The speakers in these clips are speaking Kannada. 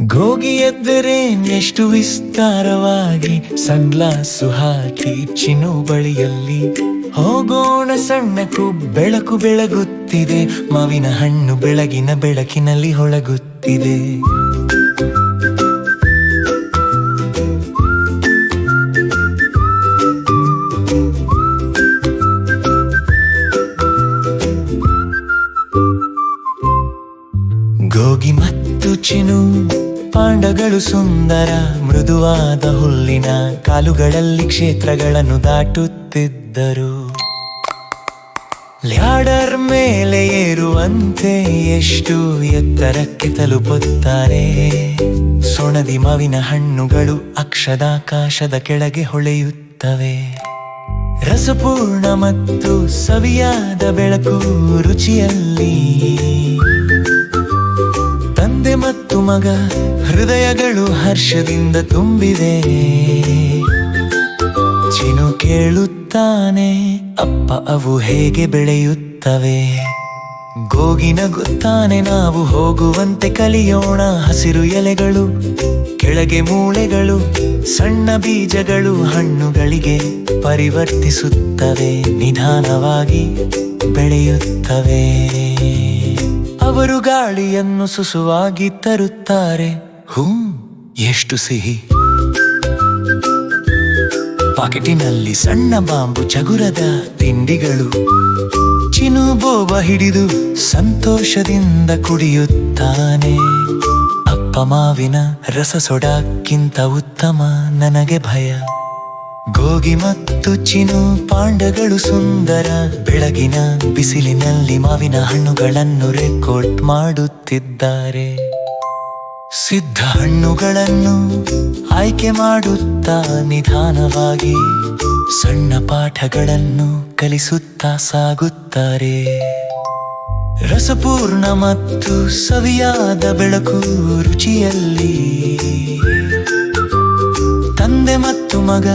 ಗೋಗಿ ಎದ್ದರೆ ಎಷ್ಟು ವಿಸ್ತಾರವಾಗಿ ಸನ್ಗ್ಲಾಸು ಹಾಕಿ ಚಿನ್ನು ಬಳಿಯಲ್ಲಿ. ಹೋಗೋಣ ಸಣ್ಣಕು ಬೆಳಕು ಬೆಳಗುತ್ತಿದೆ. ಮಾವಿನ ಹಣ್ಣು ಬೆಳಗಿನ ಬೆಳಕಿನಲ್ಲಿ ಹೊಳಗುತ್ತಿದೆ ಗೋಗಿ ಮತ್ತು ಚಿನು ಪಾಂಡಗಳು ಸುಂದರ, ಮೃದುವಾದ ಹುಲ್ಲಿನ ಕಾಲುಗಳಲ್ಲಿ ಕ್ಷೇತ್ರಗಳನ್ನು ದಾಟುತ್ತಿದ್ದರು. ಲ್ಯಾಡರ್ ಮೇಲೆ ಏರುವಂತೆ ಎಷ್ಟು ಎತ್ತರಕ್ಕೆ ತಲುಪುತ್ತಾರೆ. ಸೊಣದಿ ಮಾವಿನ ಹಣ್ಣುಗಳು ಅಕ್ಷದಾಕಾಶದ ಕೆಳಗೆ ಹೊಳೆಯುತ್ತವೆ. ರಸಪೂರ್ಣ ಮತ್ತು ಸವಿಯಾದ ಬೆಳಕು ರುಚಿಯಲ್ಲಿ ತಂದೆ ಮತ್ತು ಮಗ ಹೃದಯಗಳು ಹರ್ಷದಿಂದ ತುಂಬಿದೆ. ಚಿನು ಕೇಳುತ್ತಾನೆ, ಅಪ್ಪ ಅವು ಹೇಗೆ ಬೆಳೆಯುತ್ತವೆ? ಗೋಗಿ ನಗುತ್ತಾನೆ, ನಾವು ಹೋಗುವಂತೆ ಕಲಿಯೋಣ. ಹಸಿರು ಎಲೆಗಳು, ಕೆಳಗೆ ಮೂಳೆಗಳು, ಸಣ್ಣ ಬೀಜಗಳು ಹಣ್ಣುಗಳಿಗೆ ಪರಿವರ್ತಿಸುತ್ತವೆ, ನಿಧಾನವಾಗಿ ಬೆಳೆಯುತ್ತವೆ. ಅವರು ಗಾಳಿಯನ್ನು ಸುಸುವಾಗಿ ತರುತ್ತಾರೆ. ಹ್ಮ್ ಎಷ್ಟು ಸಿಹಿ. ಪಾಕೆಟಿನಲ್ಲಿ ಸಣ್ಣ ಬಾಂಬು ಚಗುರದ ತಿಂಡಿಗಳು. ಚಿನು ಬೋಬ ಹಿಡಿದು ಸಂತೋಷದಿಂದ ಕುಡಿಯುತ್ತಾನೆ. ಅಪ್ಪ ಮಾವಿನ ರಸ ಸೊಡಕ್ಕಿಂತ ಉತ್ತಮ ನನಗೆ ಭಯ. ಗೋಗಿ ಮತ್ತು ಚಿನು, ಪಾಂಡಗಳು ಸುಂದರ. ಬೆಳಗಿನ ಬಿಸಿಲಿನಲ್ಲಿ ಮಾವಿನ ಹಣ್ಣುಗಳನ್ನು ರೆಕಾರ್ಡ್ ಮಾಡುತ್ತಿದ್ದಾರೆ. ಸಿದ್ಧ ಹಣ್ಣುಗಳನ್ನು ಆಯ್ಕೆ ಮಾಡುತ್ತಾ ನಿಧಾನವಾಗಿ ಸಣ್ಣ ಪಾಠಗಳನ್ನು ಕಲಿಸುತ್ತಾ ಸಾಗುತ್ತಾರೆ. ರಸಪೂರ್ಣ ಮತ್ತು ಸವಿಯಾದ ಬೆಳಕು ರುಚಿಯಲ್ಲಿ. ಮತ್ತು ಮಗ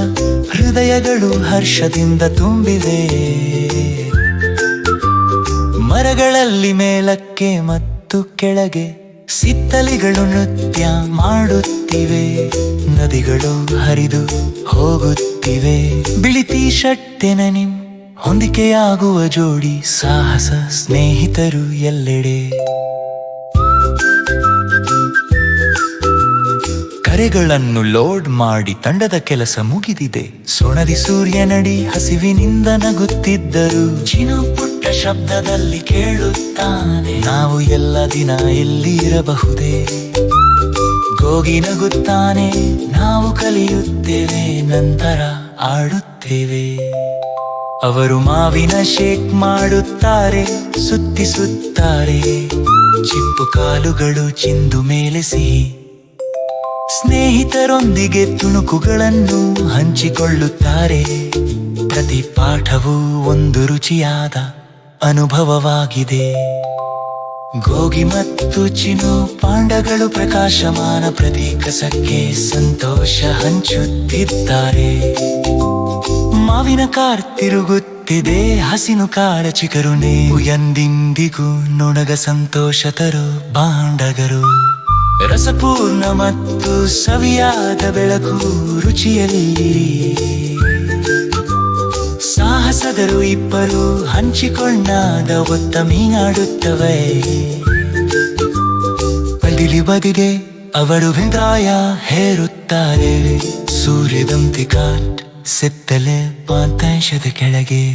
ಹೃದಯಗಳು ಹರ್ಷದಿಂದ ತುಂಬಿದೆ ಮರಗಳಲ್ಲಿ ಮೇಲಕ್ಕೆ ಮತ್ತು ಕೆಳಗೆ ಸಿತ್ತಲಿಗಳು ನೃತ್ಯ ಮಾಡುತ್ತಿವೆ. ನದಿಗಳು ಹರಿದು ಹೋಗುತ್ತಿವೆ. ಬಿಳಿ ಟೀ ನಿಂ ನಿಮ್ ಹೊಂದಿಕೆಯಾಗುವ ಜೋಡಿ ಸಾಹಸ ಸ್ನೇಹಿತರು ಎಲ್ಲೆಡೆ. ಕರೆಗಳನ್ನು ಲೋಡ್ ಮಾಡಿ ತಂಡದ ಕೆಲಸ ಮುಗಿದಿದೆ. ಸೊಣದಿ ಸೂರ್ಯನಡಿ ಹಸಿವಿನಿಂದ ನಗುತ್ತಿದ್ದರು. ಚಿನ ಪುಟ್ಟ ಶಬ್ದದಲ್ಲಿ ಕೇಳುತ್ತಾನೆ. ನಾವು ಎಲ್ಲ ದಿನ ಎಲ್ಲಿ ಇರಬಹುದೇ ಗೋಗಿ ನಗುತ್ತಾನೆ. ನಾವು ಕಲಿಯುತ್ತೇವೆ, ನಂತರ ಆಡುತ್ತೇವೆ. ಅವರು ಮಾವಿನ ಶೇಕ್ ಮಾಡುತ್ತಾರೆ, ಸುತ್ತಿಸುತ್ತಾರೆ. ಚಿಪ್ಪು ಕಾಲುಗಳು ಚಿಂದು ಮೇಲೆ ಸಿಹಿ ಸ್ನೇಹಿತರೊಂದಿಗೆ ತುಣುಕುಗಳನ್ನು ಹಂಚಿಕೊಳ್ಳುತ್ತಾರೆ. ಪ್ರತಿ ಪಾಠವೂ ಒಂದು ರುಚಿಯಾದ ಅನುಭವವಾಗಿದೆ. ಗೋಗಿ ಮತ್ತು ಚಿನು ಪಾಂಡಗಳು ಪ್ರಕಾಶಮಾನ ಪ್ರತಿ ಕಸಕ್ಕೆ ಸಂತೋಷ ಹಂಚುತ್ತಿದ್ದಾರೆ. ಮಾವಿನ ಕಾರ್ ತಿರುಗುತ್ತಿದೆ, ಹಸಿನು ಕಾರ ಚಿಕರು ನೀವು ಎಂದಿಂದಿಗೂ ನೊಣಗ ಸಂತೋಷ ತರು ಬಾಂಡಗರು. ರಸಪೂರ್ಣ ಮತ್ತು ಸವಿಯಾದ ಬೆಳಕು ರುಚಿಯಲ್ಲಿ. ಸಾಹಸದರು ಇಬ್ಬರು ಹಂಚಿಕೊಂಡಾದ ಒತ್ತ ಮೀನಾಡುತ್ತವೆ ಬದಿಲಿ ಬದಿಗೆ ಅವರು ವಿದಾಯ ಹೇರುತ್ತಾರೆ. ಸೂರ್ಯದಂತೆ ಕಾಟ್ ಸೆತ್ತಲೆ ಪಾತಾಂಶದ ಕೆಳಗೆ.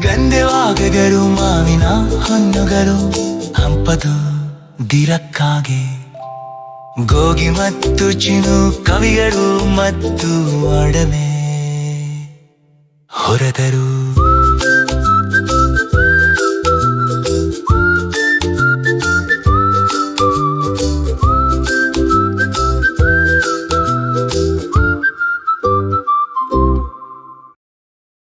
ಗಂಧೆವಾಗಗರು ಮಾವಿನ ಹಣ್ಣುಗಳು ಹಂಪದು ದಿರಕ್ಕಾಗೆ. ಗೋಗಿ ಮತ್ತು ಚಿನು ಕವಿಗಳು ಮತ್ತು ಅಡಮೆ. ಹೊರದರು